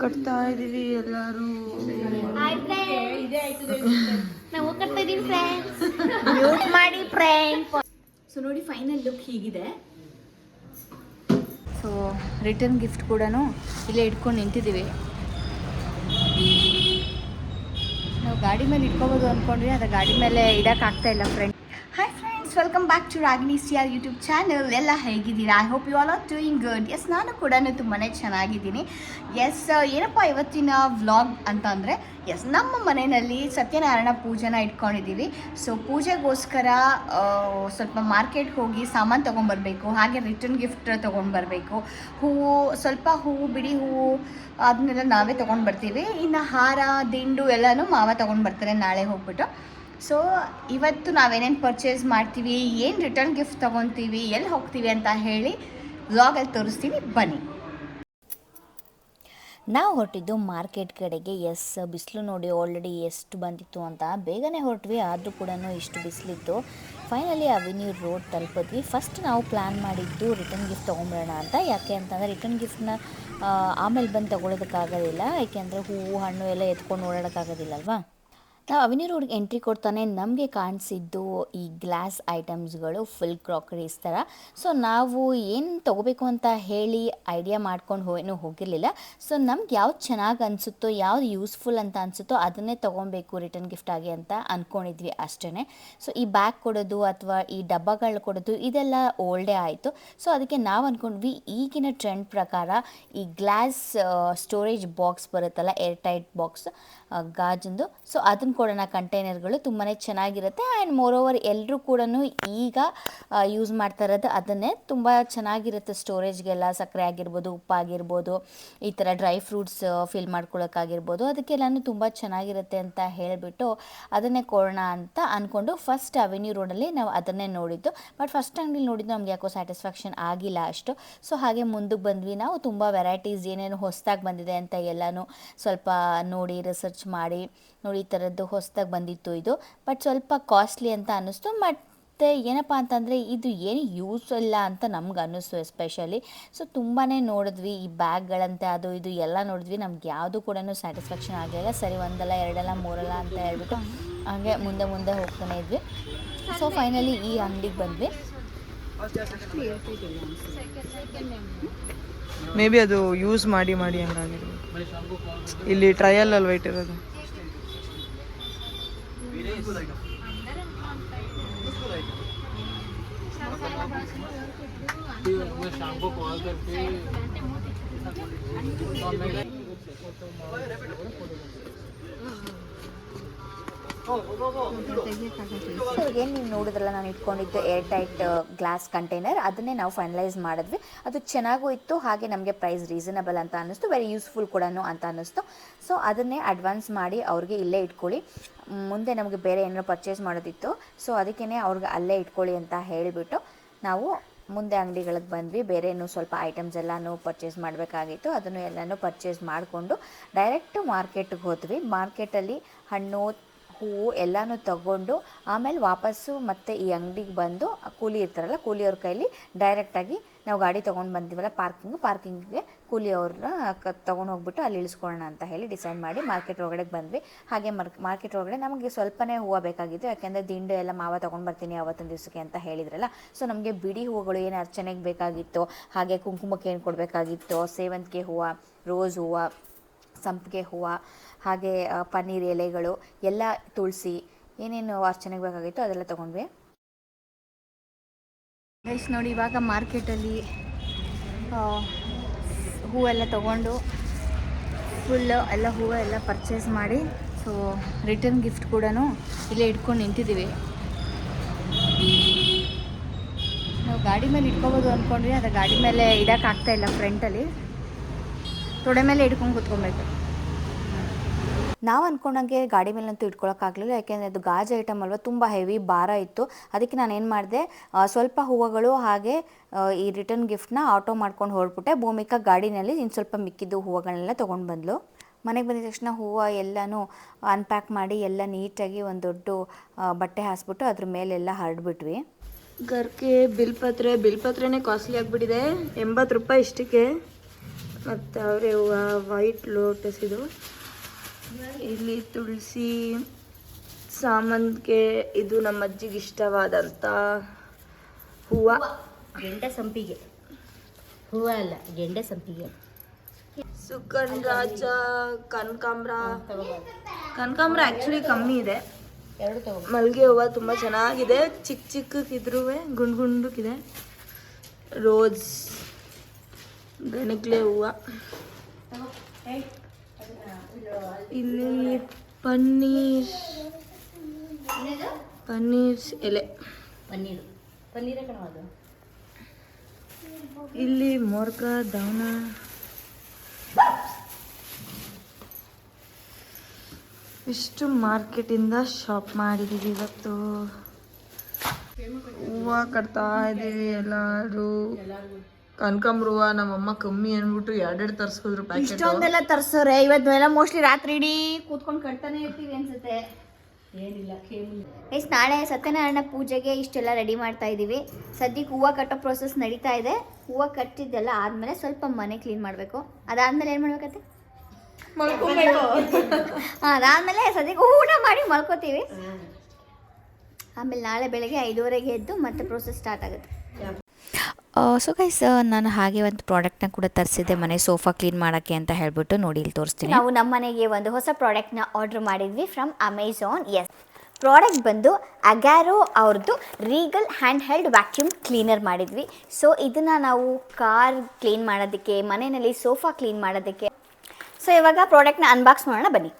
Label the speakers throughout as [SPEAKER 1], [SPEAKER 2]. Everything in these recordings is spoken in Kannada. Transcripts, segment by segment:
[SPEAKER 1] ಕಟ್ತಾ ಇದೀವಿ ಎಲ್ಲರೂ.
[SPEAKER 2] ನಾವು ಕಟ್ತಾ ಇದೀವಿ ಫ್ರೆಂಡ್ಸ್ ಮ್ಯೂಟ್ ಮಾಡಿ ಫ್ರೆಂಡ್ ಸೊ ನೋಡಿ ಫೈನಲ್ ಲುಕ್ ಹೀಗಿದೆ. ಸೊ ರಿಟರ್ನ್ ಗಿಫ್ಟ್ ಕೂಡ ಇಲ್ಲೇ ಇಟ್ಕೊಂಡು ನಿಂತಿದ್ದೀವಿ. ನಾವು ಗಾಡಿ ಮೇಲೆ ಇಟ್ಕೋಬೋದು ಅಂದ್ಕೊಂಡ್ವಿ ಅದ ಗಾಡಿ ಮೇಲೆ ಇಡೋಕ್ಕಾಗ್ತಾ ಇಲ್ಲ friend hi friends welcome back to Ragini ಸಿಯಾರ್ YouTube channel ಎಲ್ಲ ಹೇಗಿದ್ದೀರಾ? I hope you all are doing good yes ನಾನು ಕೂಡ ತುಂಬಾ ಚೆನ್ನಾಗಿದ್ದೀನಿ. ಎಸ್ ಏನಪ್ಪ ಇವತ್ತಿನ ವ್ಲಾಗ್ ಅಂತ ಅಂದರೆ ಎಸ್ ನಮ್ಮ ಮನೆಯಲ್ಲಿ ಸತ್ಯನಾರಾಯಣ ಪೂಜೆನ ಇಟ್ಕೊಂಡಿದ್ದೀವಿ. ಸೊ ಪೂಜೆಗೋಸ್ಕರ ಸ್ವಲ್ಪ ಮಾರ್ಕೆಟ್ಗೆ ಹೋಗಿ ಸಾಮಾನು ತೊಗೊಂಬರ್ಬೇಕು, ಹಾಗೆ ರಿಟರ್ನ್ ಗಿಫ್ಟ್ ತೊಗೊಂಡ್ಬರ್ಬೇಕು ಹೂವು ಸ್ವಲ್ಪ ಹೂವು ಬಿಡಿ ಹೂವು ಅದನ್ನೆಲ್ಲ ನಾವೇ ತೊಗೊಂಡು ಬರ್ತೀವಿ. ಇನ್ನು ಹಾರ, ದಿಂಡು ಎಲ್ಲನೂ ಮಾವ ತೊಗೊಂಡು ಬರ್ತಾರೆ ನಾಳೆ ಹೋಗ್ಬಿಟ್ಟು. ಸೊ ಇವತ್ತು ನಾವೇನೇನು ಪರ್ಚೇಸ್ ಮಾಡ್ತೀವಿ, ಏನು ರಿಟರ್ನ್ ಗಿಫ್ಟ್ ತೊಗೊತೀವಿ, ಎಲ್ಲಿ ಹೋಗ್ತೀವಿ ಅಂತ ಹೇಳಿ ವ್ಲಾಗಲ್ಲಿ ತೋರಿಸ್ತೀವಿ ಬನ್ನಿ.
[SPEAKER 3] ನಾವು ಹೊರಟಿದ್ದು ಮಾರ್ಕೆಟ್ ಕಡೆಗೆ. ಎಸ್ ಬಿಸಿಲು ನೋಡಿ ಆಲ್ರೆಡಿ ಎಷ್ಟು ಬಂದಿತ್ತು ಅಂತ ಬೇಗನೆ ಹೊರಟ್ವಿ, ಆದರೂ ಕೂಡ ಇಷ್ಟು ಬಿಸಿಲಿತ್ತು. ಫೈನಲಿ ಅವೆನ್ಯೂ ರೋಡ್ ತಲುಪಿದ್ವಿ. ಫಸ್ಟ್ ನಾವು ಪ್ಲ್ಯಾನ್ ಮಾಡಿದ್ದು ರಿಟರ್ನ್ ಗಿಫ್ಟ್ ತೊಗೊಂಬಿಡೋಣ ಅಂತ. ಯಾಕೆ ಅಂತಂದರೆ ರಿಟರ್ನ್ ಗಿಫ್ಟ್ನ ಆಮೇಲೆ ಬಂದು ತೊಗೊಳೋದಕ್ಕಾಗೋದಿಲ್ಲ. ಯಾಕೆಂದರೆ ಹೂವು, ಹಣ್ಣು ಎಲ್ಲ ಎತ್ಕೊಂಡು ಓಡಾಡೋಕ್ಕಾಗೋದಿಲ್ಲ ಅಲ್ವಾ? ನಾವು ಅವೆನ್ಯೂ ರೋಡ್ಗೆ ಎಂಟ್ರಿ ಕೊಡ್ತಾನೆ, ನಮಗೆ ಕಾಣಿಸಿದ್ದು ಈ ಗ್ಲಾಸ್ ಐಟಮ್ಸ್ಗಳು ಫುಲ್ ಕ್ರಾಕರೀಸ್ ಥರ ಸೊ ನಾವು ಏನು ತೊಗೋಬೇಕು ಅಂತ ಹೇಳಿ ಐಡಿಯಾ ಮಾಡ್ಕೊಂಡು ಹೋ ಏನೂ ಹೋಗಿರಲಿಲ್ಲ. ಸೊ ನಮ್ಗೆ ಯಾವ್ದು ಚೆನ್ನಾಗಿ ಅನಿಸುತ್ತೋ, ಯಾವ್ದು ಯೂಸ್ಫುಲ್ ಅಂತ ಅನಿಸುತ್ತೋ ಅದನ್ನೇ ತೊಗೊಬೇಕು ರಿಟರ್ನ್ ಗಿಫ್ಟ್ ಆಗಿ ಅಂತ ಅಂದ್ಕೊಂಡಿದ್ವಿ ಅಷ್ಟೇ ಸೊ ಈ ಬ್ಯಾಗ್ ಕೊಡೋದು ಅಥವಾ ಈ ಡಬ್ಬಗಳು ಕೊಡೋದು ಇದೆಲ್ಲ ಓಲ್ಡೇ ಆಯಿತು. ಸೊ ಅದಕ್ಕೆ ನಾವು ಅಂದ್ಕೊಂಡ್ವಿ ಈಗಿನ ಟ್ರೆಂಡ್ ಪ್ರಕಾರ ಈ ಗ್ಲಾಸ್ ಸ್ಟೋರೇಜ್ ಬಾಕ್ಸ್ ಬರುತ್ತಲ್ಲ ಏರ್ ಟೈಟ್ ಬಾಕ್ಸ್ ಗಾಜಿಂದು. ಸೊ ಅದನ್ನು ಕೊಡೋಣ ಕಂಟೈನರ್ಗಳು ತುಂಬಾ ಚೆನ್ನಾಗಿರುತ್ತೆ. ಆ್ಯಂಡ್ ಮೋರ್ ಓವರ್ ಎಲ್ಲರೂ ಕೂಡ ಈಗ ಯೂಸ್ ಮಾಡ್ತಾ ಇರೋದು ಅದನ್ನೇ. ತುಂಬ ಚೆನ್ನಾಗಿರುತ್ತೆ ಸ್ಟೋರೇಜ್ಗೆಲ್ಲ ಸಕ್ಕರೆ ಆಗಿರ್ಬೋದು, ಉಪ್ಪಾಗಿರ್ಬೋದು, ಈ ಥರ ಡ್ರೈ ಫ್ರೂಟ್ಸ್ ಫಿಲ್ ಮಾಡ್ಕೊಳ್ಳೋಕ್ಕಾಗಿರ್ಬೋದು ಅದಕ್ಕೆಲ್ಲನೂ ತುಂಬ ಚೆನ್ನಾಗಿರುತ್ತೆ ಅಂತ ಹೇಳಿಬಿಟ್ಟು ಅದನ್ನೇ ಕೊಡೋಣ ಅಂತ ಅಂದ್ಕೊಂಡು ಫಸ್ಟ್ ಅವೆನ್ಯೂ ರೋಡಲ್ಲಿ ನಾವು ಅದನ್ನೇ ನೋಡಿದ್ದು. ಬಟ್ ಫಸ್ಟ್ ಅಂಗಡಿಲಿ ನೋಡಿದ್ದು ನಮ್ಗೆ ಯಾಕೋ ಸ್ಯಾಟಿಸ್ಫ್ಯಾಕ್ಷನ್ ಆಗಿಲ್ಲ ಅಷ್ಟು. ಸೊ ಹಾಗೆ ಮುಂದಕ್ಕೆ ಬಂದ್ವಿ ನಾವು. ತುಂಬ ವೆರೈಟೀಸ್ ಏನೇನು ಹೊಸದಾಗಿ ಬಂದಿದೆ ಅಂತ ಎಲ್ಲನೂ ಸ್ವಲ್ಪ ನೋಡಿ ರಿಸರ್ಚ್ ಮಾಡಿ ನೋಡಿ ಈ ಥರದ್ದು ಹೊಸದಾಗಿ ಬಂದಿತ್ತು ಇದು. ಬಟ್ ಸ್ವಲ್ಪ ಕಾಸ್ಟ್ಲಿ ಅಂತ ಅನ್ನಿಸ್ತು. ಮತ್ತು ಏನಪ್ಪ ಅಂತಂದರೆ ಇದು ಏನು ಯೂಸ್ ಇಲ್ಲ ಅಂತ ನಮ್ಗೆ ಅನ್ನಿಸ್ತು ಎಸ್ಪೆಷಲಿ ಸೊ ತುಂಬಾ ನೋಡಿದ್ವಿ ಈ ಬ್ಯಾಗ್ಗಳಂತೆ ಅದು ಇದು ಎಲ್ಲ ನೋಡಿದ್ವಿ. ನಮ್ಗೆ ಯಾವುದು ಕೂಡ ಸ್ಯಾಟಿಸ್ಫ್ಯಾಕ್ಷನ್ ಆಗಲಿಲ್ಲ. ಸರಿ ಒಂದಲ್ಲ, ಎರಡಲ್ಲ, ಮೂರಲ್ಲ ಅಂತ ಹೇಳ್ಬಿಟ್ಟು ಹಾಗೆ ಮುಂದೆ ಮುಂದೆ ಹೋಗ್ತಾನೆ ಇದ್ವಿ. ಸೊ ಫೈನಲಿ ಈ ಅಂಗಡಿಗೆ ಬಂದ್ವಿ.
[SPEAKER 1] ಮೇ ಬಿ ಅದು ಯೂಸ್ ಮಾಡಿ ಮಾಡಿ ಹಂಗಾಗಿರ್ಬೋದು. ಇಲ್ಲಿ ಟ್ರಯಲ್ ಅಲ್ವಾ ಇಟ್ಟಿರೋದು
[SPEAKER 3] ಸೊ ಏನು ನೀವು ನೋಡಿದ್ರಲ್ಲ, ನಾನು ಇಟ್ಕೊಂಡಿದ್ದು ಏರ್ ಟೈಟ್ ಗ್ಲಾಸ್ ಕಂಟೈನರ್ ಅದನ್ನೇ ನಾವು ಫೈನಲೈಸ್ ಮಾಡಿದ್ವಿ. ಅದು ಚೆನ್ನಾಗೂ ಇತ್ತು, ಹಾಗೆ ನಮಗೆ ಪ್ರೈಸ್ ರೀಸನಬಲ್ ಅಂತ ಅನ್ನಿಸ್ತು ವೆರಿ ಯೂಸ್ಫುಲ್ ಕೂಡ ಅಂತ ಅನ್ನಿಸ್ತು. ಸೊ ಅದನ್ನೇ ಅಡ್ವಾನ್ಸ್ ಮಾಡಿ ಅವ್ರಿಗೆ ಇಲ್ಲೇ ಇಟ್ಕೊಳ್ಳಿ. ಮುಂದೆ ನಮಗೆ ಬೇರೆ ಏನಾದ್ರು ಪರ್ಚೇಸ್ ಮಾಡೋದಿತ್ತು ಸೊ ಅದಕ್ಕೇ ಅವ್ರಿಗೆ ಅಲ್ಲೇ ಇಟ್ಕೊಳ್ಳಿ ಅಂತ ಹೇಳಿಬಿಟ್ಟು ನಾವು ಮುಂದೆ ಅಂಗಡಿಗಳಿಗೆ ಬಂದ್ವಿ. ಬೇರೆ ಇನ್ನೂ ಸ್ವಲ್ಪ ಐಟಮ್ಸ್ ಎಲ್ಲನೂ ಪರ್ಚೇಸ್ ಮಾಡಬೇಕಾಗಿತ್ತು, ಅದನ್ನು ಎಲ್ಲನೂ ಪರ್ಚೇಸ್ ಮಾಡಿಕೊಂಡು ಡೈರೆಕ್ಟ್ ಮಾರ್ಕೆಟ್ಗೆ ಹೋದ್ವಿ. ಮಾರ್ಕೆಟಲ್ಲಿ ಹಣ್ಣು ಹೂವು ಎಲ್ಲನೂ ತಗೊಂಡು ಆಮೇಲೆ ವಾಪಸ್ಸು ಮತ್ತೆ ಈ ಅಂಗಡಿಗೆ ಬಂದು ಕೂಲಿ ಇರ್ತಾರಲ್ಲ, ಕೂಲಿಯವ್ರ ಕೈಲಿ ಡೈರೆಕ್ಟಾಗಿ ನಾವು ಗಾಡಿ ತೊಗೊಂಡು ಬಂದಿವಲ್ಲ ಪಾರ್ಕಿಂಗು ಪಾರ್ಕಿಂಗಿಗೆ ಕೂಲಿಯವ್ರನ್ನ ಕ, ತೊಗೊಂಡು ಹೋಗ್ಬಿಟ್ಟು ಅಲ್ಲಿ ಇಳಿಸ್ಕೊಳ್ಳೋಣ ಅಂತ ಹೇಳಿ ಡಿಸೈಡ್ ಮಾಡಿ ಮಾರ್ಕೆಟ್ ಒಳಗಡೆ ಬಂದ್ವಿ. ಹಾಗೆ ಮಾರ್ಕ್ ಮಾರ್ಕೆಟ್ ಒಳಗಡೆ ನಮಗೆ ಸ್ವಲ್ಪನೇ ಹೂವು ಬೇಕಾಗಿತ್ತು ಯಾಕೆಂದರೆ ದಿಂಡು ಎಲ್ಲ ಮಾವ ತೊಗೊಂಡು ಬರ್ತೀನಿ ಅವತ್ತೊಂದು ದಿವಸಕ್ಕೆ ಅಂತ ಹೇಳಿದ್ರಲ್ಲ ಸೊ ನಮಗೆ ಬಿಡಿ ಹೂವುಗಳು ಏನು ಅರ್ಚನೆಗೆ ಬೇಕಾಗಿತ್ತು, ಹಾಗೆ ಕುಂಕುಮಕ್ಕೆ ಏನು ಕೊಡಬೇಕಾಗಿತ್ತು, ಸೇವಂತಿಗೆ ಹೂವು ರೋಸ್ ಹೂವು ಸಂಪಿಗೆ ಹೂವು, ಹಾಗೆ ಪನ್ನೀರ್ ಎಲೆಗಳು ಎಲ್ಲ ತುಳಸಿ ಏನೇನು ಅರ್ಚನೆಗೆ ಬೇಕಾಗಿತ್ತು ಅದೆಲ್ಲ ತೊಗೊಂಡ್ವಿ.
[SPEAKER 2] ಗೈಸ್ ನೋಡಿ ಇವಾಗ ಮಾರ್ಕೆಟಲ್ಲಿ ಹೂವೆಲ್ಲ ತೊಗೊಂಡು ಫುಲ್ ಎಲ್ಲ ಹೂವು ಎಲ್ಲ ಪರ್ಚೇಸ್ ಮಾಡಿ ಸೊ ರಿಟರ್ನ್ ಗಿಫ್ಟ್ ಕೂಡ ಇಲ್ಲೇ ಇಟ್ಕೊಂಡು ನಿಂತಿದ್ದೀವಿ. ನಾವು ಗಾಡಿ ಮೇಲೆ ಇಟ್ಕೋಬೋದು ಅಂದ್ಕೊಂಡ್ವಿ ಅದು ಗಾಡಿ ಮೇಲೆ ಇಡೋಕ್ಕಾಗ್ತಾ ಇಲ್ಲ ಫ್ರಂಟಲ್ಲಿ ತೊಡೆ ಮೇಲೆ ಇಟ್ಕೊಂಡು ಕೂತ್ಕೊಬೇಕು.
[SPEAKER 3] ನಾವು ಅಂದ್ಕೊಂಡಂಗೆ ಗಾಡಿ ಮೇಲಂತೂ ಇಟ್ಕೊಳಕ್ಕಾಗಲಿಲ್ಲ ಯಾಕೆಂದರೆ ಅದು ಗಾಜು ಐಟಮ್ ಅಲ್ವಾ ತುಂಬ ಹೆವಿ ಭಾರ ಇತ್ತು. ಅದಕ್ಕೆ ನಾನು ಏನು ಮಾಡಿದೆ ಸ್ವಲ್ಪ ಹೂವುಗಳು ಹಾಗೆ ಈ ರಿಟರ್ನ್ ಗಿಫ್ಟ್ನ ಆಟೋ ಮಾಡ್ಕೊಂಡು ಹೊರಟ್ಬಿಟ್ಟೆ ಭೂಮಿಕಾ ಗಾಡಿನಲ್ಲಿ ಇನ್ನು ಸ್ವಲ್ಪ ಮಿಕ್ಕಿದ್ದು ಹೂವುಗಳನ್ನೆಲ್ಲ ತೊಗೊಂಡು ಬಂದಳು ಮನೆಗೆ ಬಂದಿದ ತಕ್ಷಣ ಹೂವು ಎಲ್ಲನೂ ಅನ್ಪ್ಯಾಕ್ ಮಾಡಿ ಎಲ್ಲ ನೀಟಾಗಿ ಒಂದು ದೊಡ್ಡ ಬಟ್ಟೆ ಹಾಸ್ಬಿಟ್ಟು ಅದ್ರ ಮೇಲೆಲ್ಲ ಹರಡ್ಬಿಟ್ವಿ.
[SPEAKER 1] ಗರ್ಕೆ ಬಿಲ್ಪತ್ರೆ ಬಿಲ್ಪತ್ರೆನೇ ಕಾಸ್ಟ್ಲಿ ಆಗಿಬಿಟ್ಟಿದೆ. ಎಂಬತ್ತು ರೂಪಾಯಿ ಇಷ್ಟಕ್ಕೆ. ಮತ್ತು ಅವರೇ ಹೂವು ವೈಟ್ ಲೋಟಸ್ ಇದು. ಇಲ್ಲಿ ತುಳಸಿ ಸಾಮಂತಿಗೆ ಇದು ನಮ್ಮ ಅಜ್ಜಿಗೆ ಇಷ್ಟವಾದಂಥ ಹೂವು.
[SPEAKER 3] ಗೆಂಡ ಸಂಪಿಗೆ. ಹೂವು ಅಲ್ಲ ಗೆಂಡ ಸಂಪಿಗೆ.
[SPEAKER 1] ಸುಗಂಧರಾಜ ಕನಕಾಂಬ್ರ. ಕನಕಾಂಬ್ರ ಆ್ಯಕ್ಚುಲಿ ಕಮ್ಮಿ ಇದೆ. ಮಲ್ಲಿಗೆ ಹೂವು ತುಂಬ ಚೆನ್ನಾಗಿದೆ. ಚಿಕ್ಕ ಚಿಕ್ಕಕ್ಕಿದ್ರೂ ಗುಂಡು ಗುಂಡಕ್ಕಿದೆ. ರೋಸ್ ಗಣಕ್ಲೆ ಹೂವು. ಇಲ್ಲಿ ಪನ್ನೀರ್ ಪನ್ನೀರ್ ಎಲೆ.
[SPEAKER 3] ಪನ್ನೀರು. ಪನ್ನೀರ
[SPEAKER 1] ಇಲ್ಲಿ ಮೋರ್ಕ ದವನ ಇಷ್ಟು ಮಾರ್ಕೆಟಿಂದ ಶಾಪ್ ಮಾಡಿದ್ದೀವಿ ಇವತ್ತು. ಹೂವು ಕಟ್ತಾ ಇದ್ದೀವಿ ಎಲ್ಲರೂ. ಕನಕಾಂಬ್ರ ನಮ್ಮ ನಮ್ಮಮ್ಮ ಕಮ್ಮಿ ಅಂದ್ಬಿಟ್ಟು ಎರಡೆರಡು ತರಿಸ್ಕೋದ್ರು ಪ್ಯಾಕೆಟ್
[SPEAKER 3] ಇಷ್ಟೊಂದೆಲ್ಲ ತರ್ಸೋರೆ ಇವತ್ತೆಲ್ಲ ಮೋಸ್ಟ್ಲಿ ರಾತ್ರಿ ಇಡೀ ಕೂತ್ಕೊಂಡು ಕಟ್ತಾನೆ ಇರ್ತೀವಿ ಅನ್ಸುತ್ತೆ. ಏನಿಲ್ಲ ಎಸ್ ನಾಳೆ ಸತ್ಯನಾರಾಯಣ ಪೂಜೆಗೆ ಇಷ್ಟೆಲ್ಲ ರೆಡಿ ಮಾಡ್ತಾ ಇದ್ದೀವಿ ಸದ್ಯಕ್ಕೆ ಹೂವು ಕಟ್ಟೋ ಪ್ರೊಸೆಸ್ ನಡೀತಾ ಇದೆ. ಹೂವು ಕಟ್ಟಿದ್ದೆಲ್ಲ ಆದಮೇಲೆ ಸ್ವಲ್ಪ ಮನೆ ಕ್ಲೀನ್ ಮಾಡಬೇಕು. ಅದಾದ್ಮೇಲೆ ಏನು ಮಾಡ್ಬೇಕತ್ತೆ? ಅದಾದಮೇಲೆ ಸದ್ಯಕ್ಕೆ ಊಟ ಮಾಡಿ ಮಲ್ಕೋತೀವಿ. ಆಮೇಲೆ ನಾಳೆ ಬೆಳಗ್ಗೆ ಐದುವರೆಗೆ ಎದ್ದು ಮತ್ತೆ ಪ್ರೊಸೆಸ್ ಸ್ಟಾರ್ಟ್ ಆಗುತ್ತೆ.
[SPEAKER 4] ಸೊ ಗೈಸ್ ನಾನು ಹಾಗೆ ಒಂದು ಪ್ರಾಡಕ್ಟ್ನ ಕೂಡ ತರಿಸಿದ್ದೆ ಮನೆ ಸೋಫಾ ಕ್ಲೀನ್ ಮಾಡೋಕ್ಕೆ ಅಂತ ಹೇಳ್ಬಿಟ್ಟು ನೋಡಿ ಇಲ್ಲಿ ತೋರಿಸ್ತೀನಿ.
[SPEAKER 3] ನಾವು ನಮ್ಮ ಮನೆಗೆ ಒಂದು ಹೊಸ ಪ್ರಾಡಕ್ಟ್ನ ಆರ್ಡರ್ ಮಾಡಿದ್ವಿ ಫ್ರಮ್ ಅಮೆಝಾನ್ ಎಸ್ ಪ್ರಾಡಕ್ಟ್ ಬಂದು ಅಗ್ಯಾರೋ ಅವ್ರದ್ದು Regal hand held vacuum cleaner ಮಾಡಿದ್ವಿ. ಸೊ ಇದನ್ನು ನಾವು ಕಾರ್ ಕ್ಲೀನ್ ಮಾಡೋದಕ್ಕೆ, ಮನೆಯಲ್ಲಿ ಸೋಫಾ ಕ್ಲೀನ್ ಮಾಡೋದಕ್ಕೆ. ಸೊ ಇವಾಗ ಪ್ರಾಡಕ್ಟ್ನ ಅನ್ಬಾಕ್ಸ್ ಮಾಡೋಣ, ಬನ್ನಿ.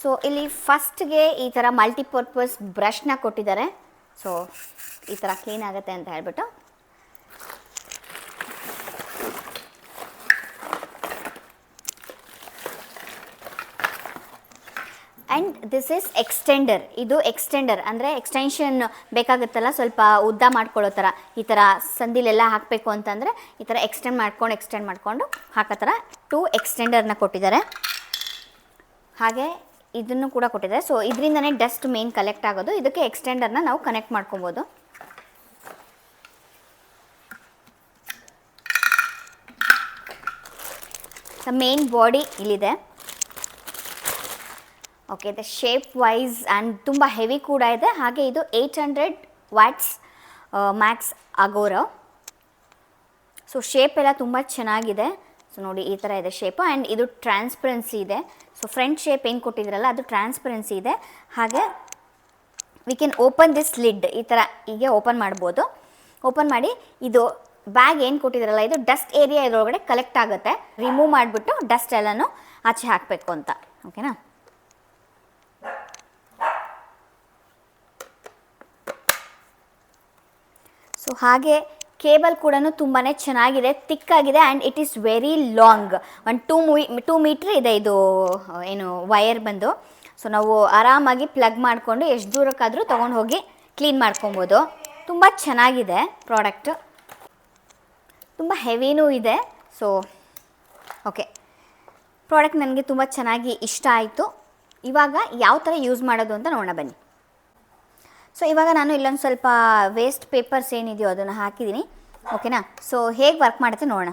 [SPEAKER 3] ಸೊ ಇಲ್ಲಿ ಫಸ್ಟ್ಗೆ ಈ ಥರ ಮಲ್ಟಿಪರ್ಪಸ್ ಬ್ರಷ್ನ ಕೊಟ್ಟಿದ್ದಾರೆ. ಸೊ ಈ ಥರ ಕ್ಲೀನ್ ಆಗುತ್ತೆ ಅಂತ ಹೇಳ್ಬಿಟ್ಟು. ಆ್ಯಂಡ್ ದಿಸ್ ಇಸ್ ಎಕ್ಸ್ಟೆಂಡರ್ ಇದು ಎಕ್ಸ್ಟೆಂಡರ್ ಅಂದರೆ ಎಕ್ಸ್ಟೆನ್ಷನ್ ಬೇಕಾಗುತ್ತಲ್ಲ, ಸ್ವಲ್ಪ ಉದ್ದ ಮಾಡ್ಕೊಳ್ಳೋ ಥರ ಈ ಥರ ಸಂದಿಲೆಲ್ಲ ಹಾಕಬೇಕು ಅಂತಂದರೆ ಈ ಥರ ಎಕ್ಸ್ಟೆಂಡ್ ಮಾಡ್ಕೊಂಡು ಎಕ್ಸ್ಟೆಂಡ್ ಮಾಡಿಕೊಂಡು ಹಾಕೋ ಥರ ಟೂ ಎಕ್ಸ್ಟೆಂಡರ್ನ ಕೊಟ್ಟಿದ್ದಾರೆ. ಹಾಗೆ ಇದನ್ನು ಕೂಡ ಕೊಟ್ಟಿದ್ದಾರೆ. ಸೊ ಇದರಿಂದನೇ ಡಸ್ಟ್ ಮೇನ್ ಕಲೆಕ್ಟ್ ಆಗೋದು. ಇದಕ್ಕೆ ಎಕ್ಸ್ಟೆಂಡರ್ನ ನಾವು ಕನೆಕ್ಟ್ ಮಾಡ್ಕೊಬೋದು. ಮೇನ್ ಬಾಡಿ ಇಲ್ಲಿದೆ. ಓಕೆ ಇದು ಶೇಪ್ ವೈಸ್ ಆ್ಯಂಡ್ ತುಂಬ ಹೆವಿ ಕೂಡ ಇದೆ ಹಾಗೆ ಇದು ಏಯ್ಟ್ ಹಂಡ್ರೆಡ್ ವ್ಯಾಟ್ಸ್ ಮ್ಯಾಕ್ಸ್ ಆಗೋರ ಸೊ ಶೇಪ್ ಎಲ್ಲ ತುಂಬ ಚೆನ್ನಾಗಿದೆ ಸೊ ನೋಡಿ ಈ ಥರ ಇದೆ ಶೇಪು ಆ್ಯಂಡ್ ಇದು ಟ್ರಾನ್ಸ್ಪರೆನ್ಸಿ ಇದೆ ಸೊ ಫ್ರಂಟ್ ಶೇಪ್ ಏನು ಕೊಟ್ಟಿದ್ರಲ್ಲ ಅದು ಟ್ರಾನ್ಸ್ಪರೆನ್ಸಿ ಇದೆ ಹಾಗೆ we can open this lid ಈ ಥರ ಹೀಗೆ ಓಪನ್ ಮಾಡ್ಬೋದು ಓಪನ್ ಮಾಡಿ ಇದು ಬ್ಯಾಗ್ ಏನು ಕೊಟ್ಟಿದ್ರಲ್ಲ ಇದು ಡಸ್ಟ್ ಏರಿಯಾ ಇದರೊಳಗಡೆ ಕಲೆಕ್ಟ್ ಆಗುತ್ತೆ ರಿಮೂವ್ ಮಾಡಿಬಿಟ್ಟು ಡಸ್ಟ್ ಎಲ್ಲನೂ ಆಚೆ ಹಾಕಬೇಕು ಅಂತ ಓಕೆನಾ ಹಾಗೆ ಕೇಬಲ್ ಕೂಡ ತುಂಬಾ ಚೆನ್ನಾಗಿದೆ, ತಿಕ್ಕಾಗಿದೆ and it is very long ಒಂದು ಟೂ ಮೂವಿ ಟೂ ಮೀಟ್ರ್ ಇದೆ ಇದು, ಏನು ವಯರ್ ಬಂದು. ಸೊ ನಾವು ಆರಾಮಾಗಿ ಪ್ಲಗ್ ಮಾಡಿಕೊಂಡು ಎಷ್ಟು ದೂರಕ್ಕಾದರೂ ತೊಗೊಂಡು ಹೋಗಿ ಕ್ಲೀನ್ ಮಾಡ್ಕೊಬೋದು. ತುಂಬ ಚೆನ್ನಾಗಿದೆ ಪ್ರಾಡಕ್ಟ್ ತುಂಬ ಹೆವಿನೂ ಇದೆ. ಸೊ ಓಕೆ ಪ್ರಾಡಕ್ಟ್ ನನಗೆ ತುಂಬ ಚೆನ್ನಾಗಿ ಇಷ್ಟ ಆಯಿತು. ಇವಾಗ ಯಾವ ಥರ ಯೂಸ್ ಮಾಡೋದು ಅಂತ ನೋಡೋಣ ಬನ್ನಿ. ಸೊ ಇವಾಗ ನಾನು ಇಲ್ಲೊಂದು ಸ್ವಲ್ಪ ವೇಸ್ಟ್ ಪೇಪರ್ಸ್ ಏನಿದೆಯೋ ಅದನ್ನು ಹಾಕಿದ್ದೀನಿ ಓಕೆನಾ ಸೊ ಹೇಗೆ ವರ್ಕ್ ಮಾಡುತ್ತೆ ನೋಡೋಣ.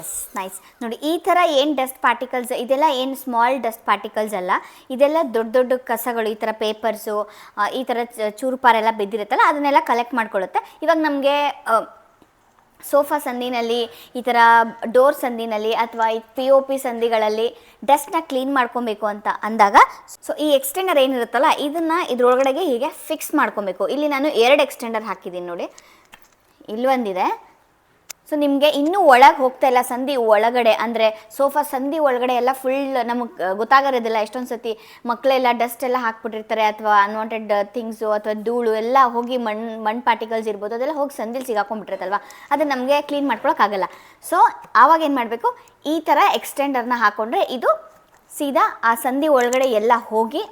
[SPEAKER 3] ಎಸ್ ನೈಸ್ ನೋಡಿ, ಈ ಥರ ಏನು ಡಸ್ಟ್ ಪಾರ್ಟಿಕಲ್ಸ್ ಇದೆಲ್ಲ ಏನು ಸ್ಮಾಲ್ ಡಸ್ಟ್ ಪಾರ್ಟಿಕಲ್ಸ್ ಅಲ್ಲ, ಇದೆಲ್ಲ ದೊಡ್ಡ ದೊಡ್ಡ ಕಸಗಳು, ಈ ಥರ ಪೇಪರ್ಸು ಈ ಥರ ಚೂರು ಚೂರುಪಾರೆಲ್ಲ ಬಿದ್ದಿರುತ್ತಲ್ಲ, ಅದನ್ನೆಲ್ಲ ಕಲೆಕ್ಟ್ ಮಾಡ್ಕೊಳ್ಳುತ್ತೆ. ಇವಾಗ ನಮಗೆ ಸೋಫಾ ಸಂದಿನಲ್ಲಿ, ಈ ಥರ ಡೋರ್ ಸಂದಿನಲ್ಲಿ ಅಥವಾ ಈ ಪಿ ಒ ಪಿ ಸಂದಿಗಳಲ್ಲಿ ಡಸ್ಟ್ನ ಕ್ಲೀನ್ ಮಾಡ್ಕೊಬೇಕು ಅಂತ ಅಂದಾಗ ಸೊ ಈ ಎಕ್ಸ್ಟೆಂಡರ್ ಏನಿರುತ್ತಲ್ಲ, ಇದನ್ನು ಇದರೊಳಗಡೆಗೆ ಹೀಗೆ ಫಿಕ್ಸ್ ಮಾಡ್ಕೊಬೇಕು. ಇಲ್ಲಿ ನಾನು ಎರಡು ಎಕ್ಸ್ಟೆಂಡರ್ ಹಾಕಿದ್ದೀನಿ ನೋಡಿ. ಇಲ್ಲೊಂದಿದೆ ಸೊ ನಿಮಗೆ ಇನ್ನೂ ಒಳಗೆ ಹೋಗ್ತಾ ಇಲ್ಲ ಸಂಧಿ ಒಳಗಡೆ. ಅಂದರೆ ಸೋಫಾ ಸಂಧಿ ಒಳಗಡೆ ಎಲ್ಲ ಫುಲ್ ನಮಗೆ ಗೊತ್ತಾಗರೋದಿಲ್ಲ ಎಷ್ಟೊಂದು ಸತಿ ಮಕ್ಕಳೆಲ್ಲ ಡಸ್ಟ್ ಎಲ್ಲ ಹಾಕ್ಬಿಟ್ಟಿರ್ತಾರೆ ಅಥವಾ ಅನ್ವಾಂಟೆಡ್ ಥಿಂಗ್ಸು ಅಥವಾ ಧೂಳು ಎಲ್ಲ ಹೋಗಿ ಮಣ್ಣು ಮಣ್ಣು ಪಾರ್ಟಿಕಲ್ಸ್ ಇರ್ಬೋದು, ಅದೆಲ್ಲ ಹೋಗಿ ಸಂಧಿಲಿ ಸಿಗಾಕೊಂಡ್ಬಿಟ್ಟಿರುತ್ತಲ್ವ? ಅದು ನಮಗೆ ಕ್ಲೀನ್ ಮಾಡ್ಕೊಳಕ್ಕಾಗಲ್ಲ. ಸೊ ಆವಾಗ ಏನು ಮಾಡಬೇಕು? ಈ ಥರ ಎಕ್ಸ್ಟೆಂಡರ್ನ ಹಾಕ್ಕೊಂಡ್ರೆ ಇದು ಸೀದಾ ಆ ಸಂಧಿ ಒಳಗಡೆ ಎಲ್ಲ ಹೋಗಿ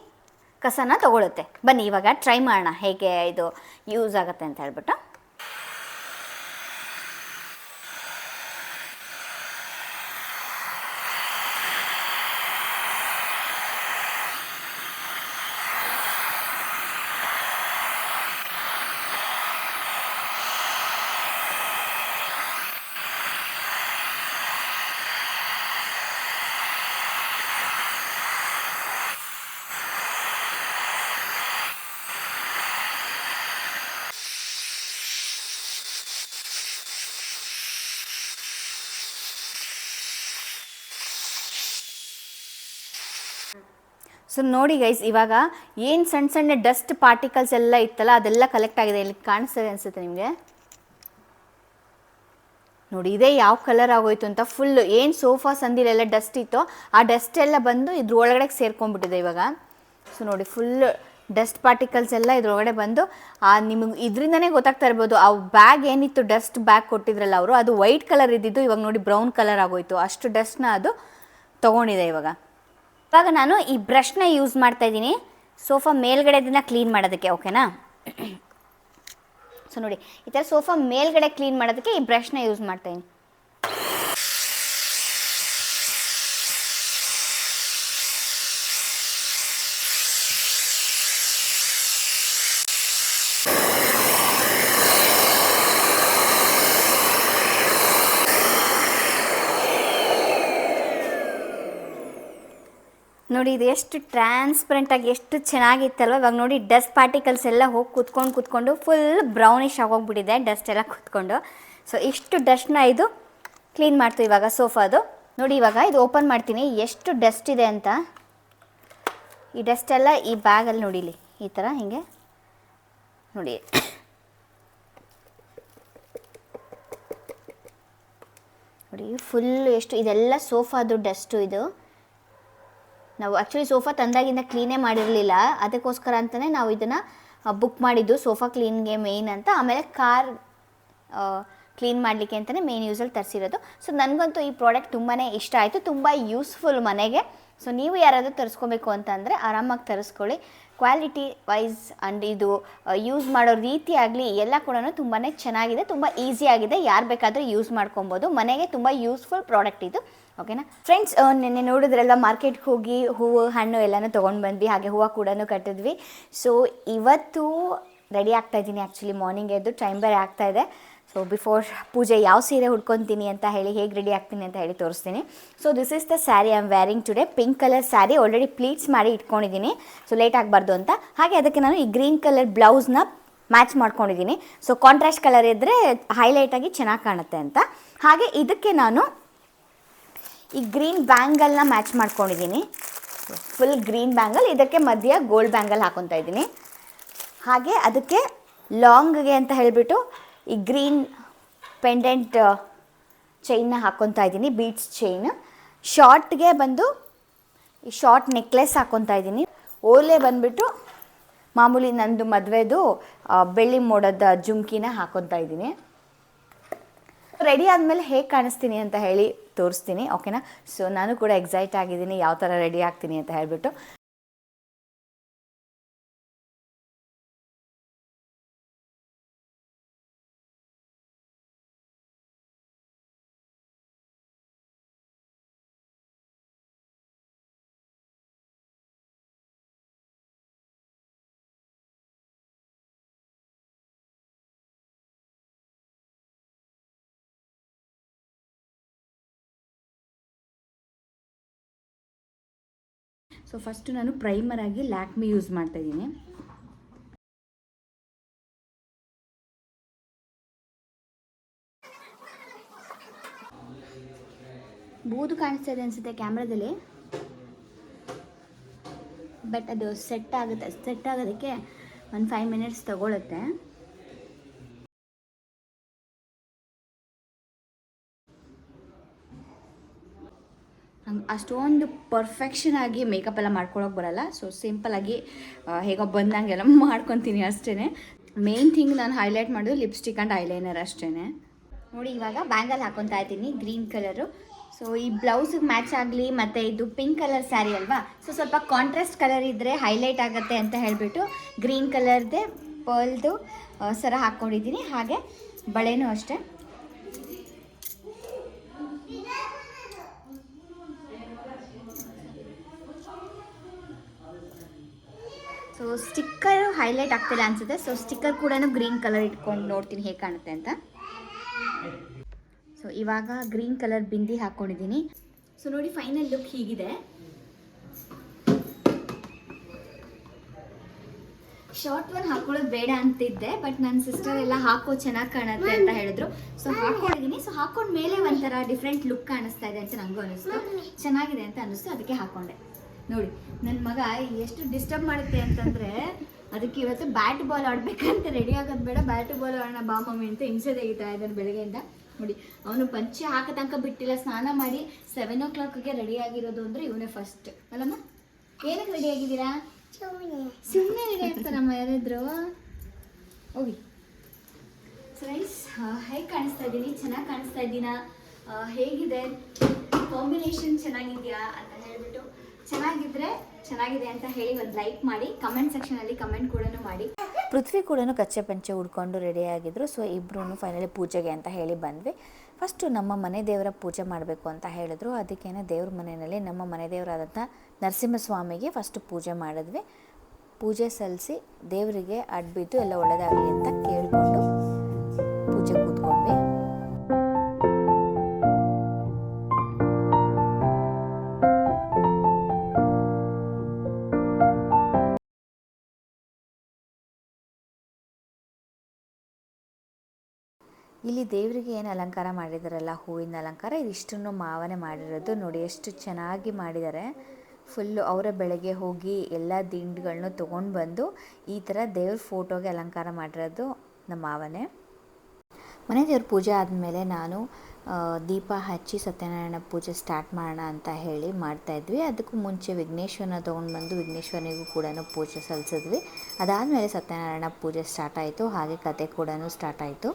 [SPEAKER 3] ಕಸನ ತಗೊಳುತ್ತೆ. ಬನ್ನಿ, ಇವಾಗ ಟ್ರೈ ಮಾಡೋಣ ಹೇಗೆ ಇದು ಯೂಸ್ ಆಗುತ್ತೆ ಅಂತ ಹೇಳ್ಬಿಟ್ಟು. ಸೊ ನೋಡಿ ಗೈಸ್ ಇವಾಗ ಏನು ಸಣ್ಣ ಸಣ್ಣ ಡಸ್ಟ್ ಪಾರ್ಟಿಕಲ್ಸ್ ಎಲ್ಲ ಇತ್ತಲ್ಲ, ಅದೆಲ್ಲ ಕಲೆಕ್ಟ್ ಆಗಿದೆ. ಇಲ್ಲಿ ಕಾಣಿಸ್ತದೆ ಅನಿಸುತ್ತೆ ನಿಮಗೆ? ನೋಡಿ, ಇದೇ ಯಾವ ಕಲರ್ ಆಗೋಯ್ತು ಅಂತ ಫುಲ್ ಏನು ಸೋಫಾ ಸಂದಿಲೆಲ್ಲ ಡಸ್ಟ್ ಇತ್ತೋ, ಆ ಡಸ್ಟ್ ಎಲ್ಲ ಬಂದು ಇದ್ರ ಒಳಗಡೆ ಸೇರ್ಕೊಂಡ್ಬಿಟ್ಟಿದೆ ಇವಾಗ. ಸೊ ನೋಡಿ ಫುಲ್ ಡಸ್ಟ್ ಪಾರ್ಟಿಕಲ್ಸ್ ಎಲ್ಲ ಇದ್ರೊಳಗಡೆ ಬಂದು, ಆ, ನಿಮಗೆ ಇದರಿಂದನೇ ಗೊತ್ತಾಗ್ತಾ ಇರ್ಬೋದು, ಆ ಬ್ಯಾಗ್ ಏನಿತ್ತು ಡಸ್ಟ್ ಬ್ಯಾಗ್ ಕೊಟ್ಟಿದ್ರಲ್ಲ ಅವರು, ಅದು ವೈಟ್ ಕಲರ್ ಇದ್ದಿದ್ದು, ಇವಾಗ ನೋಡಿ ಬ್ರೌನ್ ಕಲರ್ ಆಗೋಯ್ತು. ಅಷ್ಟು ಡಸ್ಟ್ನ ಅದು ತೊಗೊಂಡಿದೆ ಇವಾಗ. ಇವಾಗ ನಾನು ಈ ಬ್ರಷ್ನ ಯೂಸ್ ಮಾಡ್ತಾ ಇದ್ದೀನಿ. ಸೋಫಾ ಮೇಲ್ಗಡೆದನ್ನ ಕ್ಲೀನ್ ಮಾಡೋದಕ್ಕೆ ಓಕೆನಾ ಸೊ ನೋಡಿ, ಈ ಥರ ಸೋಫಾ ಮೇಲ್ಗಡೆ ಕ್ಲೀನ್ ಮಾಡೋದಕ್ಕೆ ಈ ಬ್ರಷ್ನ ಯೂಸ್ ಮಾಡ್ತಾ ನೋಡಿ, ಇದು ಎಷ್ಟು ಟ್ರಾನ್ಸ್ಪರೆಂಟಾಗಿ ಎಷ್ಟು ಚೆನ್ನಾಗಿತ್ತಲ್ವ? ಇವಾಗ ನೋಡಿ ಡಸ್ಟ್ ಪಾರ್ಟಿಕಲ್ಸ್ ಎಲ್ಲ ಹೋಗಿ ಕುತ್ಕೊಂಡು ಕೂತ್ಕೊಂಡು ಫುಲ್ ಬ್ರೌನಿಶ್ ಆಗೋಗ್ಬಿಟ್ಟಿದೆ ಡಸ್ಟ್ ಎಲ್ಲ ಕುತ್ಕೊಂಡು. ಸೊ ಇಷ್ಟು ಡಸ್ಟ್ನ ಇದು ಕ್ಲೀನ್ ಮಾಡ್ತು ಇವಾಗ ಸೋಫಾದು ನೋಡಿ, ಇವಾಗ ಇದು ಓಪನ್ ಮಾಡ್ತೀನಿ. ಎಷ್ಟು ಡಸ್ಟ್ ಇದೆ ಅಂತ. ಈ ಡಸ್ಟ್ ಎಲ್ಲ ಈ ಬ್ಯಾಗಲ್ಲಿ ನೋಡಿಲಿ, ಈ ಥರ ಹೀಗೆ. ನೋಡಿ. ನೋಡಿ ಫುಲ್ ಎಷ್ಟು, ಇದೆಲ್ಲ ಸೋಫಾದು ಡಸ್ಟು ಇದು. ನಾವು ಆ್ಯಕ್ಚುಲಿ ಸೋಫಾ ತಂದಾಗಿಂದ ಕ್ಲೀನೇ ಮಾಡಿರಲಿಲ್ಲ. ಅದಕ್ಕೋಸ್ಕರ ಅಂತಲೇ ನಾವು ಇದನ್ನು ಬುಕ್ ಮಾಡಿದ್ದು. ಸೋಫಾ ಕ್ಲೀನ್ಗೆ ಮೇಯ್ನ್ ಅಂತ. ಆಮೇಲೆ ಕಾರ್ ಕ್ಲೀನ್ ಮಾಡಲಿಕ್ಕೆ ಅಂತಲೇ ಮೇನ್ ಯೂಸಲ್ಲಿ ತರಿಸಿರೋದು. ಸೊ ನನಗಂತೂ ಈ ಪ್ರಾಡಕ್ಟ್ ತುಂಬಾ ಇಷ್ಟ ಆಯಿತು. ತುಂಬ ಯೂಸ್ಫುಲ್ ಮನೆಗೆ. ಸೊ ನೀವು ಯಾರಾದರೂ ತರಿಸ್ಕೊಬೇಕು ಅಂತಂದರೆ ಆರಾಮಾಗಿ ತರಿಸ್ಕೊಳ್ಳಿ. ಕ್ವಾಲಿಟಿ ವೈಸ್ ಆ್ಯಂಡ್ ಇದು ಯೂಸ್ ಮಾಡೋ ರೀತಿ ಆಗಲಿ ಎಲ್ಲ ಕೂಡ ತುಂಬಾ ಚೆನ್ನಾಗಿದೆ, ತುಂಬ ಆಗಿದೆ. ಯಾರು ಬೇಕಾದರೂ ಯೂಸ್ ಮಾಡ್ಕೊಬೋದು. ಮನೆಗೆ ತುಂಬ ಯೂಸ್ಫುಲ್ ಪ್ರಾಡಕ್ಟ್ ಇದು. ಓಕೆನಾ ಫ್ರೆಂಡ್ಸ್ ನಿನ್ನೆ ನೋಡಿದ್ರೆಲ್ಲ ಮಾರ್ಕೆಟ್ಗೆ ಹೋಗಿ ಹೂವು, ಹಣ್ಣು ಎಲ್ಲನೂ ತೊಗೊಂಡು ಬಂದ್ವಿ. ಹಾಗೆ ಹೂವು ಕೂಡ ಕಟ್ಟಿದ್ವಿ. ಸೊ ಇವತ್ತು ರೆಡಿ ಆಗ್ತಾ ಇದ್ದೀನಿ ಆ್ಯಕ್ಚುಲಿ ಮಾರ್ನಿಂಗ್ ಎದ್ದು ಟೈಮ್ ಬೇರೆ ಆಗ್ತಾ ಇದೆ. ಸೊ ಬಿಫೋರ್ ಪೂಜೆ ಯಾವ ಸೀರೆ ಹುಡ್ಕೊತೀನಿ ಅಂತ ಹೇಳಿ, ಹೇಗೆ ರೆಡಿ ಆಗ್ತೀನಿ ಅಂತ ಹೇಳಿ ತೋರಿಸ್ತೀನಿ. So this is the sari I am wearing today pink colour sari already pleats ಮಾಡಿ ಇಟ್ಕೊಂಡಿದ್ದೀನಿ. ಸೊ ಲೇಟ್ ಆಗಬಾರ್ದು ಅಂತ. ಹಾಗೆ ಅದಕ್ಕೆ ನಾನು ಈ ಗ್ರೀನ್ ಕಲರ್ ಬ್ಲೌಸ್ನ ಮ್ಯಾಚ್ ಮಾಡ್ಕೊಂಡಿದ್ದೀನಿ. ಸೊ ಕಾಂಟ್ರಾಸ್ಟ್ ಕಲರ್ ಇದ್ದರೆ ಹೈಲೈಟಾಗಿ ಚೆನ್ನಾಗಿ ಕಾಣುತ್ತೆ ಅಂತ. ಹಾಗೆ ಇದಕ್ಕೆ ನಾನು ಈ ಗ್ರೀನ್ ಬ್ಯಾಂಗಲ್ನ ಮ್ಯಾಚ್ ಮಾಡ್ಕೊಂಡಿದ್ದೀನಿ. ಫುಲ್ ಗ್ರೀನ್ ಬ್ಯಾಂಗಲ್ ಇದಕ್ಕೆ ಮಧ್ಯ ಗೋಲ್ಡ್ ಬ್ಯಾಂಗಲ್ ಹಾಕೊತಾ ಇದ್ದೀನಿ. ಹಾಗೆ ಅದಕ್ಕೆ ಲಾಂಗ್ಗೆ ಅಂತ ಹೇಳಿಬಿಟ್ಟು ಈ ಗ್ರೀನ್ ಪೆಂಡೆಂಟ್ ಚೈನ್ನ ಹಾಕ್ಕೊತಾ ಇದ್ದೀನಿ ಬೀಡ್ಸ್ ಚೈನ್ ಶಾರ್ಟ್ಗೆ ಬಂದು ಈ ಶಾರ್ಟ್ ನೆಕ್ಲೆಸ್ ಹಾಕ್ಕೊತಾ ಇದ್ದೀನಿ. ಓಲೆ ಬಂದುಬಿಟ್ಟು ಮಾಮೂಲಿ ನಂದು ಮದುವೆದು ಬೆಳ್ಳಿ ಮೋಡದ ಜುಮ್ಕಿನ ಹಾಕ್ಕೊತಾ ಇದ್ದೀನಿ. ರೆಡಿ ಆದಮೇಲೆ ಹೇಗೆ ಕಾಣಿಸ್ತೀನಿ ಅಂತ ಹೇಳಿ ತೋರಿಸ್ತೀನಿ ಓಕೆನಾ ಸೊ ನಾನು ಕೂಡ ಎಕ್ಸೈಟ್ ಆಗಿದ್ದೀನಿ, ಯಾವ ಥರ ರೆಡಿ ಆಗ್ತೀನಿ ಅಂತ ಹೇಳಿಬಿಟ್ಟು. ಸೊ ಫಸ್ಟು ನಾನು ಪ್ರೈಮರ್ ಆಗಿ ಲ್ಯಾಕ್ಮಿ ಯೂಸ್ ಮಾಡ್ತಾ ಇದ್ದೀನಿ. ಬೂದು ಕಾಣಿಸ್ತಾ ಇದೆ ಅನಿಸುತ್ತೆ ಕ್ಯಾಮ್ರಾದಲ್ಲಿ. ಬಟ್ ಅದು ಸೆಟ್ ಆಗುತ್ತೆ ಸೆಟ್ ಆಗೋದಕ್ಕೆ ಒಂದು ಫೈವ್ ಮಿನಿಟ್ಸ್ ತಗೊಳುತ್ತೆ. ಅಷ್ಟೊಂದು ಪರ್ಫೆಕ್ಷನ್ ಆಗಿ ಮೇಕಪ್ ಎಲ್ಲ ಮಾಡ್ಕೊಳಕ್ಕೆ ಬರಲ್ಲ. ಸೊ ಆಗಿ ಹೇಗೋ ಬಂದಂಗೆಲ್ಲ ಮಾಡ್ಕೊತೀನಿ ಅಷ್ಟೇ ಮೇನ್ ಥಿಂಗ್ ನಾನು ಹೈಲೈಟ್ ಮಾಡೋದು ಲಿಪ್ಸ್ಟಿಕ್ ಆ್ಯಂಡ್ ಐಲೈನರ್ ಅಷ್ಟೇ ನೋಡಿ, ಇವಾಗ ಬ್ಯಾಂಗಲ್ ಹಾಕೊತಾ ಇದ್ದೀನಿ ಗ್ರೀನ್ ಕಲರು ಸೊ ಈ ಬ್ಲೌಸಿಗೆ ಮ್ಯಾಚ್ ಆಗಲಿ, ಮತ್ತು ಇದು ಪಿಂಕ್ ಕಲರ್ ಸ್ಯಾರಿ ಅಲ್ವಾ? ಸೊ ಸ್ವಲ್ಪ ಕಾಂಟ್ರಾಸ್ಟ್ ಕಲರ್ ಇದ್ದರೆ ಹೈಲೈಟ್ ಆಗುತ್ತೆ ಅಂತ ಹೇಳಿಬಿಟ್ಟು ಗ್ರೀನ್ ಕಲರ್ದೇ ಪರ್ಲ್ದು ಸರ ಹಾಕ್ಕೊಂಡಿದ್ದೀನಿ ಹಾಗೆ ಬಳೆನೂ ಅಷ್ಟೇ. ಸೊ ಸ್ಟಿಕ್ಕರ್ ಹೈಲೈಟ್ ಆಗ್ತಿಲ್ಲ ಅನ್ಸುತ್ತೆ. ಸೊ ಸ್ಟಿಕ್ಕರ್ ಕೂಡ ಗ್ರೀನ್ ಕಲರ್ ಇಟ್ಕೊಂಡು ನೋಡ್ತೀನಿ ಹೇಗೆ ಕಾಣುತ್ತೆ ಅಂತ. ಸೊ ಇವಾಗ ಗ್ರೀನ್ ಕಲರ್ ಬಿಂದಿ ಹಾಕ್ಕೊಂಡಿದ್ದೀನಿ ಸೊ ನೋಡಿ ಫೈನಲ್ ಲುಕ್ ಹೀಗಿದೆ. ಶಾರ್ಟ್ ಒನ್ ಹಾಕೊಳ್ಳೋದು ಬೇಡ ಅಂತಿದ್ದೆ ಬಟ್ ನನ್ನ ಸಿಸ್ಟರ್ ಎಲ್ಲ ಹಾಕೋ ಚೆನ್ನಾಗಿ ಕಾಣುತ್ತೆ ಅಂತ ಹೇಳಿದ್ರು. ಸೊ ಹಾಕೊಂಡಿದ್ದೀನಿ ಸೊ ಹಾಕೊಂಡ ಮೇಲೆ ಒಂಥರ ಡಿಫ್ರೆಂಟ್ ಲುಕ್ ಕಾಣಿಸ್ತಾ ಇದೆ ಅಂತ ನನಗೂ ಅನಿಸ್ತು. ಚೆನ್ನಾಗಿದೆ ಅಂತ ಅನಿಸ್ತು ಅದಕ್ಕೆ ಹಾಕೊಂಡೆ.
[SPEAKER 4] ನೋಡಿ ನನ್ನ ಮಗ ಎಷ್ಟು ಡಿಸ್ಟರ್ಬ್ ಮಾಡುತ್ತೆ ಅಂತಂದರೆ, ಅದಕ್ಕೆ ಇವತ್ತು ಬ್ಯಾಟ್ ಬಾಲ್ ಆಡಬೇಕಂತ ರೆಡಿ ಆಗೋದು ಬೇಡ. ಬ್ಯಾಟ್ ಬಾಲ್ ಆಡೋಣ ಬಾ ಮಮ್ಮಿ ಅಂತ ಹಿಂಸೆ ತೆಗಿತಾ ಇದ್ದಾನೆ ಬೆಳಗ್ಗೆಯಿಂದ. ನೋಡಿ, ಅವನು ಪಂಚೆ ಹಾಕೋ ತನಕ ಬಿಟ್ಟಿಲ್ಲ. ಸ್ನಾನ ಮಾಡಿ ಸೆವೆನ್ ಓ ಕ್ಲಾಕ್ಗೆ ರೆಡಿ ಆಗಿರೋದು ಅಂದರೆ ಇವನೇ ಫಸ್ಟ್ ಅಲ್ಲಮ್ಮ, ಏನಕ್ಕೆ ರೆಡಿ ಆಗಿದ್ದೀರಾ? ಸುಮ್ಮನೆ ರೆಡಿ ಆಗ್ತಾರಮ್ಮ ಯಾರಾದ್ರು. ಹೋಗಿ. ಫ್ರೆಂಡ್ಸ್ ಹೇಗೆ ಕಾಣಿಸ್ತಾ ಇದ್ದೀನಿ? ಚೆನ್ನಾಗಿ ಕಾಣಿಸ್ತಾ ಇದ್ದೀನಾ? ಹೇಗಿದೆ? ಕಾಂಬಿನೇಷನ್ ಚೆನ್ನಾಗಿದೆಯಾ ಅಂತ ಹೇಳ್ಬಿಟ್ಟು ಚೆನ್ನಾಗಿದ್ರೆ ಚೆನ್ನಾಗಿದೆ ಅಂತ ಹೇಳಿ ಒಂದು ಲೈಕ್ ಮಾಡಿ ಕಮೆಂಟ್ ಸೆಕ್ಷನಲ್ಲಿ ಕಮೆಂಟ್ ಕೂಡ ಮಾಡಿ.
[SPEAKER 3] ಪೃಥ್ವಿ ಕೂಡ ಕಚ್ಚೆ ಪಂಚೆ ಉಡ್ಕೊಂಡು ರೆಡಿ ಆಗಿದ್ರು. ಸೊ ಇಬ್ಬರೂ ಫೈನಲಿ ಪೂಜೆಗೆ ಅಂತ ಹೇಳಿ ಬಂದ್ವಿ. ಫಸ್ಟು ನಮ್ಮ ಮನೆ ದೇವರ ಪೂಜೆ ಮಾಡಬೇಕು ಅಂತ ಹೇಳಿದ್ರು. ಅದಕ್ಕೇನೆ ದೇವ್ರ ಮನೆಯಲ್ಲಿ ನಮ್ಮ ಮನೆ ದೇವರಾದಂಥ ನರಸಿಂಹಸ್ವಾಮಿಗೆ ಫಸ್ಟ್ ಪೂಜೆ ಮಾಡಿದ್ವಿ. ಪೂಜೆ ಸಲ್ಲಿಸಿ ದೇವರಿಗೆ ಅಡ್ಬಿದ್ದು ಎಲ್ಲ ಒಳ್ಳೆಯದಾಗಲಿ ಅಂತ ಕೇಳಿಕೊಂಡು ಇಲ್ಲಿ ದೇವರಿಗೆ ಏನು ಅಲಂಕಾರ ಮಾಡಿದಾರಲ್ಲ, ಹೂವಿನ ಅಲಂಕಾರ, ಇದಿಷ್ಟನ್ನು ಮಾವನೆ ಮಾಡಿರೋದು. ನೋಡಿ, ಎಷ್ಟು ಚೆನ್ನಾಗಿ ಮಾಡಿದ್ದಾರೆ ಫುಲ್ಲು ಅವರ ಬೆಳಗ್ಗೆ ಹೋಗಿ ಎಲ್ಲ ದಿಂಡುಗಳನ್ನೂ ತೊಗೊಂಡು ಬಂದು ಈ ಥರ ದೇವ್ರ ಫೋಟೋಗೆ ಅಲಂಕಾರ ಮಾಡಿರೋದು ನಮ್ಮ ಮಾವನೇ. ಮನೆ ದೇವ್ರ ಪೂಜೆ ಆದಮೇಲೆ ನಾನು ದೀಪ ಹಚ್ಚಿ ಸತ್ಯನಾರಾಯಣ ಪೂಜೆ ಸ್ಟಾರ್ಟ್ ಮಾಡೋಣ ಅಂತ ಹೇಳಿ ಮಾಡ್ತಾಯಿದ್ವಿ ಅದಕ್ಕೂ ಮುಂಚೆ ವಿಘ್ನೇಶ್ವರನ ತೊಗೊಂಡು ಬಂದು ವಿಘ್ನೇಶ್ವರನಿಗೂ ಕೂಡ ಪೂಜೆ ಸಲ್ಲಿಸಿದ್ವಿ ಅದಾದಮೇಲೆ ಸತ್ಯನಾರಾಯಣ ಪೂಜೆ ಸ್ಟಾರ್ಟ್ ಆಯಿತು. ಹಾಗೆ ಕತೆ ಕೂಡ ಸ್ಟಾರ್ಟ್ ಆಯಿತು.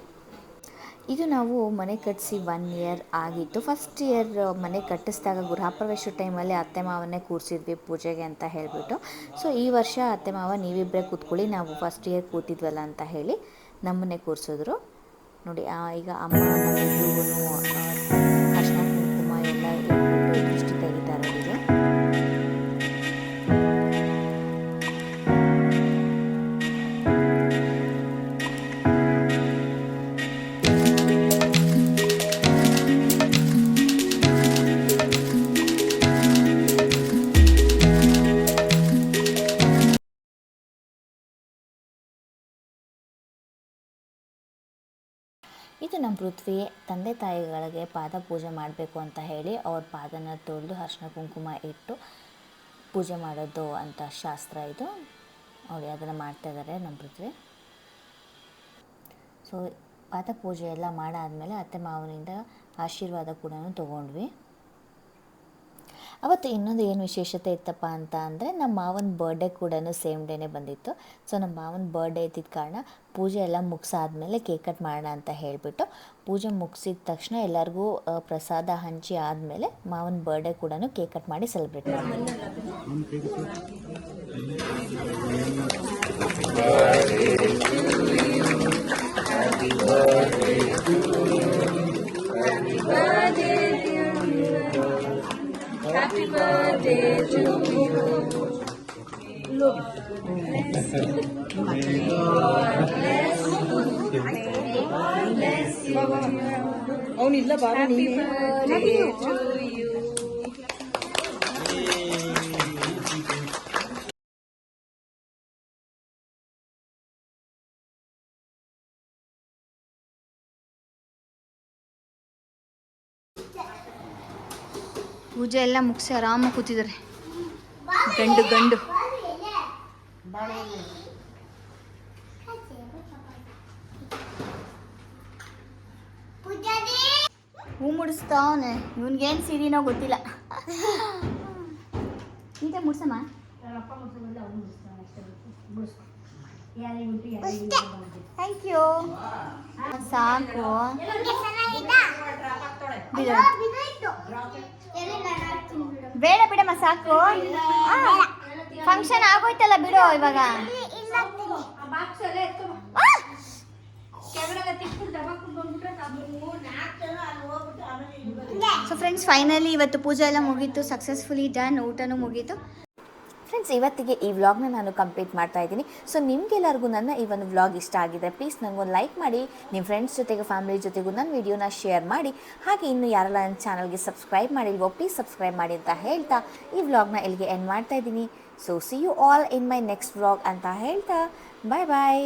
[SPEAKER 3] ಇದು ನಾವು ಮನೆ ಕಟ್ಟಿಸಿ ಒನ್ ಇಯರ್ ಆಗಿತ್ತು. ಫಸ್ಟ್ ಇಯರ್ ಮನೆ ಕಟ್ಟಿಸಿದಾಗ ಗೃಹಪ್ರವೇಶ ಟೈಮಲ್ಲಿ ಅತ್ತೆ ಮಾವನ್ನೇ ಕೂರಿಸಿದ್ವಿ ಪೂಜೆಗೆ ಅಂತ ಹೇಳಿಬಿಟ್ಟು. ಸೊ ಈ ವರ್ಷ ಅತ್ತೆ ಮಾವ ನೀವಿಬ್ಬರೇ ಕೂತ್ಕೊಳ್ಳಿ, ನಾವು ಫಸ್ಟ್ ಇಯರ್ ಕೂತಿದ್ವಲ್ಲ ಅಂತ ಹೇಳಿ ನಮ್ಮನ್ನೇ ಕೂರಿಸಿದ್ರು. ನೋಡಿ ಈಗ ಅಮ್ಮ ಇದು ನಮ್ಮ ಪೃಥ್ವಿ ತಂದೆ ತಾಯಿಗಳಿಗೆ ಪಾದ ಪೂಜೆ ಮಾಡಬೇಕು ಅಂತ ಹೇಳಿ ಅವ್ರ ಪಾದನ ತೊಳೆದು ಅರ್ಶಿನ ಕುಂಕುಮ ಇಟ್ಟು ಪೂಜೆ ಮಾಡೋದು ಅಂತ ಶಾಸ್ತ್ರ ಇದು. ಅವ್ರು ಅದನ್ನು ಮಾಡ್ತಾ ಇದ್ದಾರೆ ನಮ್ಮ ಪೃಥ್ವಿ. ಸೊ ಪಾದ ಪೂಜೆ ಎಲ್ಲ ಮಾಡಾದಮೇಲೆ ಅತ್ತೆ ಮಾವನಿಂದ ಆಶೀರ್ವಾದ ಕೂಡ ತೊಗೊಂಡ್ವಿ. ಅವತ್ತು ಇನ್ನೊಂದು ಏನು ವಿಶೇಷತೆ ಇತ್ತಪ್ಪ ಅಂತ ಅಂದರೆ ನಮ್ಮ ಮಾವನ ಬರ್ಡೇ ಕೂಡ ಸೇಮ್ ಡೇನೇ ಬಂದಿತ್ತು. ಸೊ ನಮ್ಮ ಮಾವನ ಬರ್ಡೇ ಇದ್ದಿದ್ದ ಕಾರಣ ಪೂಜೆ ಎಲ್ಲ ಮುಗಿಸಾದ್ಮೇಲೆ ಕೇಕ್ ಕಟ್ ಮಾಡೋಣ ಅಂತ ಹೇಳಿಬಿಟ್ಟು ಪೂಜೆ ಮುಗಿಸಿದ ತಕ್ಷಣ ಎಲ್ಲರಿಗೂ ಪ್ರಸಾದ ಹಂಚಿ ಆದಮೇಲೆ ಮಾವನ ಬರ್ಡೇ ಕೂಡ ಕೇಕ್ ಕಟ್ ಮಾಡಿ celebrate birthday
[SPEAKER 1] to you. May God bless you. May God bless you. Happy birthday
[SPEAKER 3] to you. Yeah.
[SPEAKER 4] ಪೂಜೆ ಎಲ್ಲ ಮುಗಿಸಿ ಆರಾಮ ಕೂತಿದ್ದಾರೆ. ಗಂಡು ಗಂಡು. ಹೂ ಮುಡಿಸ್ತಾವನೆ. ಇವನ್ಗೇನು ಸೀರಿನೋ ಗೊತ್ತಿಲ್ಲ. ಈಗ ಮುಡ್ಸಮ್ಮ? ಥ್ಯಾಂಕ್ ಯು ಸಾಕು ಬಿಡು. ಬೇಡ ಬಿಡಮ್ಮ ಸಾಕು ಫಂಕ್ಷನ್ ಆಗೋಯ್ತಲ್ಲ ಬಿಡು ಇವಾಗ! ಸೊ ಫ್ರೆಂಡ್ಸ್ ಫೈನಲಿ ಇವತ್ತು ಪೂಜೆ ಎಲ್ಲ ಮುಗೀತು ಸಕ್ಸಸ್ಫುಲಿ ಡನ್ ಊಟನೂ ಮುಗೀತು
[SPEAKER 3] ಫ್ರೆಂಡ್ಸ್ ಇವತ್ತಿಗೆ ಈ ವ್ಲಾಗ್ನ ನಾನು ಕಂಪ್ಲೀಟ್ ಮಾಡ್ತಾ ಇದ್ದೀನಿ. ಸೊ ನಿಮಗೆಲ್ಲರಿಗೂ ನನ್ನ ಈ ಒಂದು ವ್ಲಾಗ್ ಇಷ್ಟ ಆಗಿದೆ ಪ್ಲೀಸ್ ನನಗೊಂದು ಲೈಕ್ ಮಾಡಿ. ನಿಮ್ಮ ಫ್ರೆಂಡ್ಸ್ ಜೊತೆಗೆ ಫ್ಯಾಮಿಲಿ ಜೊತೆಗೂ ನನ್ನ ವಿಡಿಯೋನ ಶೇರ್ ಮಾಡಿ. ಹಾಗೆ ಇನ್ನು ಯಾರೆಲ್ಲ ನನ್ನ ಚಾನಲ್ಗೆ ಸಬ್ಸ್ಕ್ರೈಬ್ ಮಾಡಿಲ್ವೋ ಪ್ಲೀಸ್ ಸಬ್ಸ್ಕ್ರೈಬ್ ಮಾಡಿ ಅಂತ ಹೇಳ್ತಾ ಈ ವ್ಲಾಗ್ನ ಇಲ್ಲಿಗೆ ಎಂಡ್ ಮಾಡ್ತಾ ಇದ್ದೀನಿ. So see you all in my next vlog ಅಂತ ಹೇಳ್ತಾ. ಬಾಯ್ ಬಾಯ್